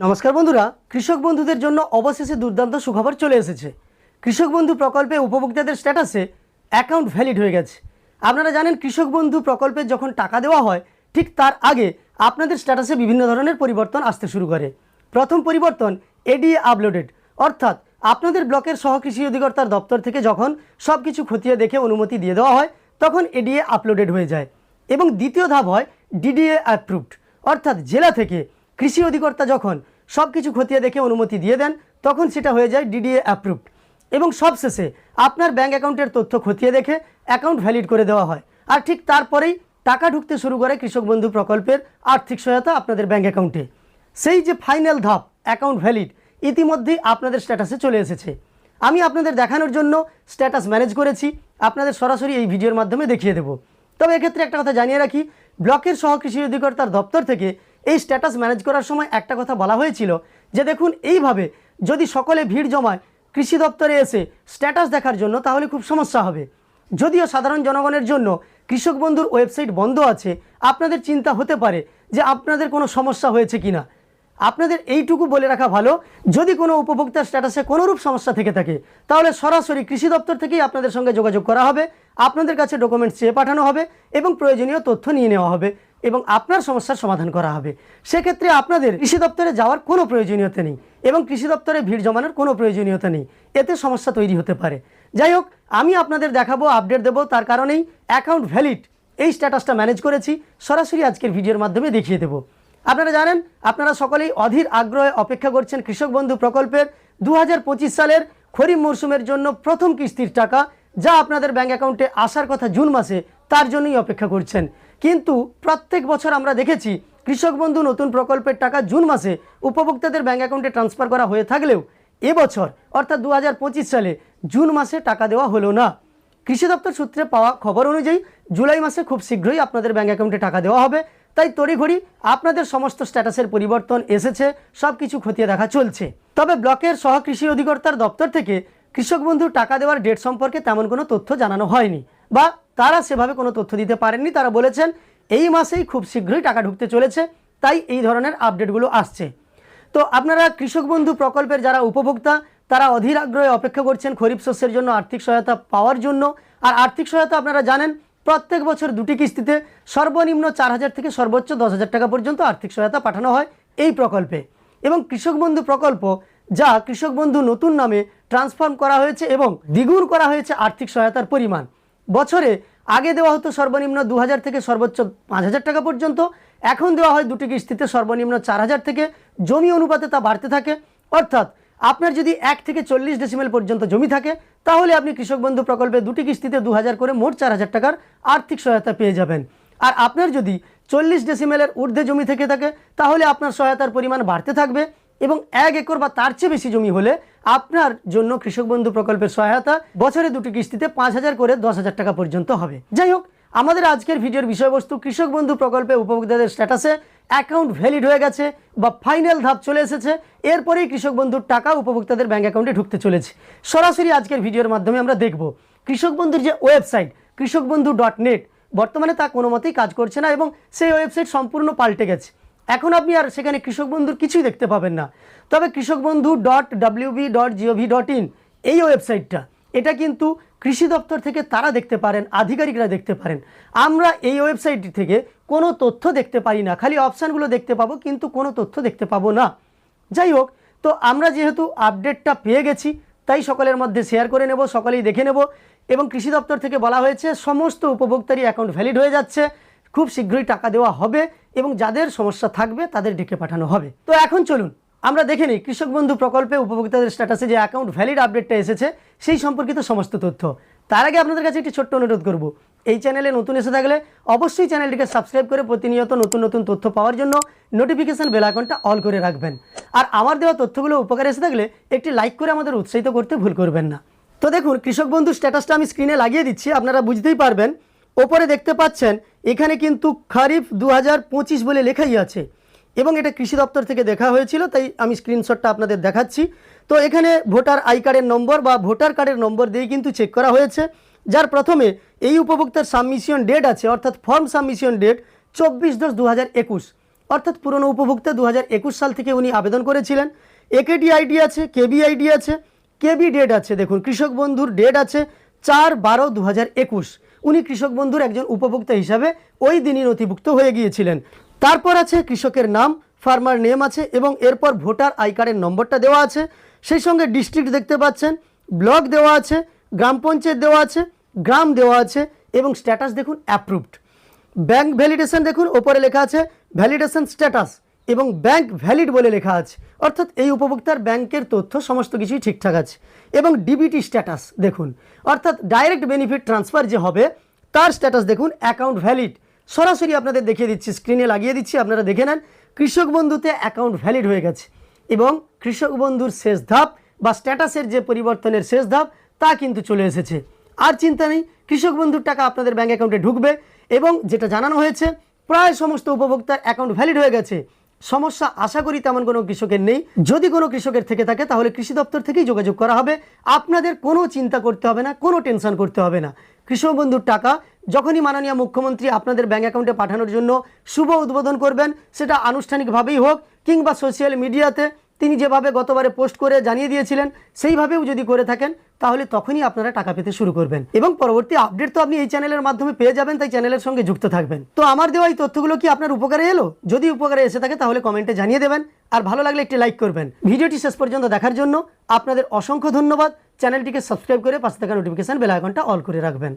নমস্কার বন্ধুরা, কৃষক বন্ধুদের জন্য অবশেষে দুর্দান্ত সুখবর চলে এসেছে। কৃষক বন্ধু প্রকল্পে উপভোক্তাদের স্ট্যাটাসে অ্যাকাউন্ট ভ্যালিড হয়ে গেছে। আপনারা জানেন, কৃষক বন্ধু প্রকল্পে যখন টাকা দেওয়া হয়, ঠিক তার আগে আপনাদের স্ট্যাটাসে বিভিন্ন ধরনের পরিবর্তন আসতে শুরু করে। প্রথম পরিবর্তন এডিএ আপলোডেড। অর্থাৎ আপনাদের ব্লকের সহকৃষি অধিকর্তার দপ্তর থেকে যখন সব কিছু খতিয়ে দেখে অনুমতি দিয়ে দেওয়া হয়, তখন এডিএ আপলোডেড হয়ে যায়। এবং দ্বিতীয় ধাপ হয় ডিডিএ অ্যাপ্রুভড অর্থাৎ জেলা থেকে কৃষি অধিকর্তা যখন সব কিছু খতিয়ে দেখে অনুমতি দিয়ে দেন, তখন সেটা হয়ে যায় ডিডিএ অ্যাপ্রুভড এবং সবশেষে আপনার ব্যাঙ্ক অ্যাকাউন্টের তথ্য খতিয়ে দেখে অ্যাকাউন্ট ভ্যালিড করে দেওয়া হয়। আর ঠিক তারপরেই টাকা ঢুকতে শুরু করে কৃষক বন্ধু প্রকল্পের আর্থিক সহায়তা আপনাদের ব্যাঙ্ক অ্যাকাউন্টে সেই যে ফাইনাল ধাপ অ্যাকাউন্ট ভ্যালিড ইতিমধ্যেই আপনাদের স্ট্যাটাসে চলে এসেছে। আমি আপনাদের দেখানোর জন্য স্ট্যাটাস ম্যানেজ করেছি, আপনাদের সরাসরি এই ভিডিওর মাধ্যমে দেখিয়ে দেবো। তবে এক্ষেত্রে একটা কথা জানিয়ে রাখি, ব্লকের সহ কৃষি অধিকর্তার দপ্তর থেকে এই স্ট্যাটাস ম্যানেজ করার সময় একটা কথা বলা হয়েছিল যে দেখুন, এইভাবে যদি সকলে ভিড় জমায়, কৃষি দপ্তরে এসে স্ট্যাটাস দেখার জন্য তাহলে খুব সমস্যা হবে। যদিও সাধারণ জনগণের জন্য কৃষক বন্ধুর ওয়েবসাইট বন্ধ আছে, আপনাদের চিন্তা হতে পারে যে আপনাদের কোনো সমস্যা হয়েছে কিনা। আপনাদের এইটুকু বলে রাখা ভালো, যদি কোনো উপভোক্তার স্ট্যাটাসে কোনোরূপ সমস্যা থেকে থাকে, তাহলে সরাসরি কৃষি দপ্তর থেকেই আপনাদের সঙ্গে যোগাযোগ করা হবে, আপনাদের কাছে ডকুমেন্টস চেয়ে পাঠানো হবে এবং প্রয়োজনীয় তথ্য নিয়ে নেওয়া হবে। এবং আপনার সমস্যার সমাধান করা হবে। সেক্ষেত্রে আপনাদের কৃষি দপ্তরে যাওয়ার কোনো প্রয়োজনীয়তা নেই এবং কৃষি দপ্তরে ভিড় জমানোর কোনো প্রয়োজনীয়তা নেই। এতে সমস্যা তৈরি হতে পারে। যাই হোক, আমি আপনাদের দেখাবো, আপডেট দেবো, তার কারণেই অ্যাকাউন্ট ভ্যালিড। এই স্ট্যাটাসটা ম্যানেজ করেছি, সরাসরি আজকের ভিডিওর মাধ্যমে দেখিয়ে দেবো। আপনারা জানেন, আপনারা সকলেই অধীর আগ্রহে অপেক্ষা করছেন কৃষক বন্ধু প্রকল্পের দু হাজার পঁচিশ সালের খরিফ মরশুমের জন্য প্রথম কিস্তির টাকা যা আপনাদের ব্যাঙ্ক অ্যাকাউন্টে আসার কথা জুন মাসে, তার জন্যই অপেক্ষা করছেন। কিন্তু প্রত্যেক বছর আমরা দেখেছি, কৃষক বন্ধু নতুন প্রকল্পের টাকা জুন মাসে উপভোক্তাদের ব্যাঙ্ক অ্যাকাউন্টে ট্রান্সফার করা হয়ে থাকলেও এবছর অর্থাৎ দু হাজার পঁচিশ সালে, জুন মাসে টাকা দেওয়া হলো না। কৃষি দপ্তর সূত্রে পাওয়া খবর অনুযায়ী, জুলাই মাসে খুব শীঘ্রই আপনাদের ব্যাঙ্ক অ্যাকাউন্টে টাকা দেওয়া হবে। তাই তড়িঘড়ি আপনাদের সমস্ত স্ট্যাটাসের পরিবর্তন এসেছে সব কিছু খতিয়ে দেখা চলছে। তবে ব্লকের সহকৃষি অধিকর্তার দপ্তর থেকে কৃষক বন্ধু, টাকা দেওয়ার ডেট সম্পর্কে তেমন কোনো তথ্য জানানো হয়নি। বা তারা সেভাবে কোনো তথ্য দিতে পারেননি। তারা বলেছেন, এই মাসেই খুব শীঘ্রই টাকা ঢুকতে চলেছে, তাই এই ধরনের আপডেটগুলো আসছে। তো আপনারা কৃষক বন্ধু প্রকল্পের যারা উপভোক্তা, তারা অধীর আগ্রহে অপেক্ষা করছেন খরিফ শস্যের জন্য, আর্থিক সহায়তা পাওয়ার জন্য। আর আর্থিক সহায়তা আপনারা জানেন, প্রত্যেক বছর দুটি কিস্তিতে সর্বনিম্ন চার হাজার থেকে সর্বোচ্চ দশ হাজার টাকা পর্যন্ত আর্থিক সহায়তা পাঠানো হয় এই প্রকল্পে। এবং কৃষক বন্ধু প্রকল্প, যা কৃষক বন্ধু নতুন নামে ট্রান্সফর্ম করা হয়েছে এবং দ্বিগুণ করা হয়েছে আর্থিক সহায়তার পরিমাণ। বছরে আগে দেওয়া হতো সর্বনিম্ন দু হাজার থেকে সর্বোচ্চ পাঁচ হাজার টাকা পর্যন্ত। এখন দেওয়া হয় দুটি কিস্তিতে সর্বনিম্ন চার হাজার থেকে। জমি অনুপাতে তা বাড়তে থাকে। অর্থাৎ আপনার যদি এক থেকে চল্লিশ ডেসিমেল পর্যন্ত জমি থাকে, তাহলে আপনি কৃষক বন্ধু প্রকল্পে দুটি কিস্তিতে দু হাজার করে মোট চার হাজার টাকার আর্থিক সহায়তা পেয়ে যাবেন। আর আপনার যদি চল্লিশ ডেসিমেলের ঊর্ধ্বে জমি থেকে থাকে, তাহলে আপনার সহায়তার পরিমাণ বাড়তে থাকবে এবং এক একর বা তার চেয়ে বেশি জমি হলে আপনার জন্য কৃষক বন্ধু প্রকল্পের সহায়তা বছরে দুটি কিস্তিতে পাঁচ হাজার করে দশ হাজার টাকা পর্যন্ত হবে। যাই হোক, আমাদের আজকের ভিডিওর বিষয়বস্তু কৃষক বন্ধু প্রকল্পে উপভোক্তাদের স্ট্যাটাসে অ্যাকাউন্ট ভ্যালিড হয়ে গেছে বা ফাইনাল ধাপ চলে এসেছে। এরপরেই কৃষক বন্ধুর টাকা উপভোক্তাদের ব্যাঙ্ক অ্যাকাউন্টে ঢুকতে চলেছে। সরাসরি আজকের ভিডিওর মাধ্যমে আমরা দেখব, কৃষক বন্ধুর যে ওয়েবসাইট, কৃষক বন্ধু ডট নেট, বর্তমানে তা কোনো মতেই কাজ করছে না এবং সেই ওয়েবসাইট সম্পূর্ণ পাল্টে গেছে। এখন আপনি আর সেখানে কৃষক বন্ধুর কিছুই দেখতে পাবেন না। তবে কৃষক বন্ধু dot W B dot G O V dot in এই ওয়েবসাইটটা, এটা কিন্তু কৃষি দপ্তর থেকে তারা দেখতে পারেন, আধিকারিকরা দেখতে পারেন। আমরা এই ওয়েবসাইটটি থেকে কোনো তথ্য দেখতে পারি না, খালি অপশানগুলো দেখতে পাবো, কিন্তু কোনো তথ্য দেখতে পাবো না। যাই হোক, তো আমরা যেহেতু আপডেটটা পেয়ে গেছি, তাই সকলের মধ্যে শেয়ার করে নেব, সকলেই দেখে নেব। এবং কৃষি দপ্তর থেকে বলা হয়েছে, সমস্ত উপভোক্তারই অ্যাকাউন্ট ভ্যালিড হয়ে যাচ্ছে। খুব শীঘ্রই টাকা দেওয়া হবে এবং যাদের সমস্যা থাকবে তাদের ডেকে পাঠানো হবে। তো এখন চলুন, আমরা দেখে নিই কৃষক বন্ধু প্রকল্পে উপভোক্তাদের স্ট্যাটাসে যে অ্যাকাউন্ট ভ্যালিড আপডেটটা এসেছে, সেই সম্পর্কিত সমস্ত তথ্য। তার আগে আপনাদের কাছে একটি ছোট্ট অনুরোধ করব। এই চ্যানেলে নতুন এসে থাকলে অবশ্যই চ্যানেলটিকে সাবস্ক্রাইব করে প্রতিনিয়ত নতুন নতুন তথ্য পাওয়ার জন্য নোটিফিকেশান বেল আইকনটা অল করে রাখবেন। আর আমার দেওয়া তথ্যগুলো উপকার এসে থাকলে একটি লাইক করে আমাদের উৎসাহিত করতে ভুল করবেন না। তো দেখুন, কৃষক বন্ধু স্ট্যাটাসটা আমি স্ক্রিনে লাগিয়ে দিচ্ছি, আপনারা বুঝতেই পারবেন। ওপরে দেখতে পাচ্ছেন এখানে কিন্তু খারিফ দু হাজার পঁচিশ বলে লেখাই আছে এবং এটা কৃষি দপ্তর থেকে দেখা হয়েছিল, তাই আমি স্ক্রিনশটটা আপনাদের দেখাচ্ছি। তো এখানে ভোটার আই কার্ডের নম্বর বা ভোটার কার্ডের নম্বর দিয়ে কিন্তু চেক করা হয়েছে। যার প্রথমে এই উপভোক্তার সাবমিশন ডেট আছে, অর্থাৎ ফর্ম সাবমিশন ডেট চব্বিশ দশ দু অর্থাৎ পুরনো উপভোক্তা দু হাজার একুশ সাল থেকে উনি আবেদন করেছিলেন। একেডি আইডি আছে কেবি আইডি আছে কেবি ডেট আছে। দেখুন, কৃষক বন্ধুর ডেট আছে চার বারো দু উনি কৃষক বন্ধুর একজন উপভোক্তা হিসাবে ওই দিনই নথিভুক্ত হয়ে গিয়েছিলেন। তারপর আছে কৃষকের নাম, ফার্মার নেম আছে এবং এরপর ভোটার আই কার্ডের নম্বরটা দেওয়া আছে। সেই সঙ্গে ডিস্ট্রিক্ট দেখতে পাচ্ছেন, ব্লক দেওয়া আছে, গ্রাম পঞ্চায়েত দেওয়া আছে, গ্রাম দেওয়া আছে এবং স্ট্যাটাস দেখুন অ্যাপ্রুভড ব্যাংক ভ্যালিডেশন দেখুন, ওপরে লেখা আছে ভ্যালিডেশন স্ট্যাটাস। এবং ব্যাংক ভ্যালিড বলে লেখা আছে। অর্থাৎ এই উপভোক্তার ব্যাংকের তথ্য, সমস্ত কিছুই ঠিকঠাক আছে। এবং ডিবিটি স্ট্যাটাস দেখুন। অর্থাৎ ডাইরেক্ট বেনিফিট ট্রান্সফার যে হবে, তার স্ট্যাটাস দেখুন অ্যাকাউন্ট ভ্যালিড সরাসরি আপনাদের দেখিয়ে দিচ্ছি স্ক্রিনে লাগিয়ে দিচ্ছি, আপনারা দেখে নেন, কৃষক বন্ধুতে অ্যাকাউন্ট ভ্যালিড হয়ে গেছে। এবং কৃষক বন্ধুর শেষ ধাপ বা স্ট্যাটাসের যে পরিবর্তনের শেষ ধাপ, তা কিন্তু চলে এসেছে। আর চিন্তা নেই, কৃষক বন্ধুর টাকা আপনাদের ব্যাঙ্ক অ্যাকাউন্টে ঢুকবে এবং যেটা জানানো হয়েছে, প্রায় সমস্ত উপভোক্তার অ্যাকাউন্ট ভ্যালিড হয়ে গেছে। সমস্যা আশা করি তেমন কোনো কৃষকের নেই। যদি কোনো কৃষকের থেকে থাকে, তাহলে কৃষি দপ্তর থেকেই যোগাযোগ করা হবে। আপনাদের কোনো চিন্তা করতে হবে না, কোনো টেনশন করতে হবে না। কৃষক বন্ধুর টাকা যখনই মাননীয় মুখ্যমন্ত্রী আপনাদের ব্যাঙ্ক অ্যাকাউন্টে পাঠানোর জন্য শুভ উদ্বোধন করবেন, সেটা আনুষ্ঠানিকভাবেই হোক কিংবা সোশ্যাল মিডিয়াতে তিনি যেভাবে গতবারে পোস্ট করে জানিয়ে দিয়েছিলেন, সেইভাবেও যদি করে থাকেন, তাহলে তখনই আপনারা টাকা পেতে শুরু করবেন। এবং পরবর্তী আপডেট তো আপনি এই চ্যানেলের মাধ্যমে পেয়ে যাবেন, তাই চ্যানেলের সঙ্গে যুক্ত থাকবেন। তো আমার দেওয়া এই তথ্যগুলো কি আপনার উপকারে এলো? যদি উপকারে এসে থাকে, তাহলে কমেন্টে জানিয়ে দেবেন। আর ভালো লাগলে একটি লাইক করবেন। ভিডিওটি শেষ পর্যন্ত দেখার জন্য আপনাদের অসংখ্য ধন্যবাদ। চ্যানেলটিকে সাবস্ক্রাইব করে পাশে থাকা নোটিফিকেশন বেল আইকনটা অল করে রাখবেন।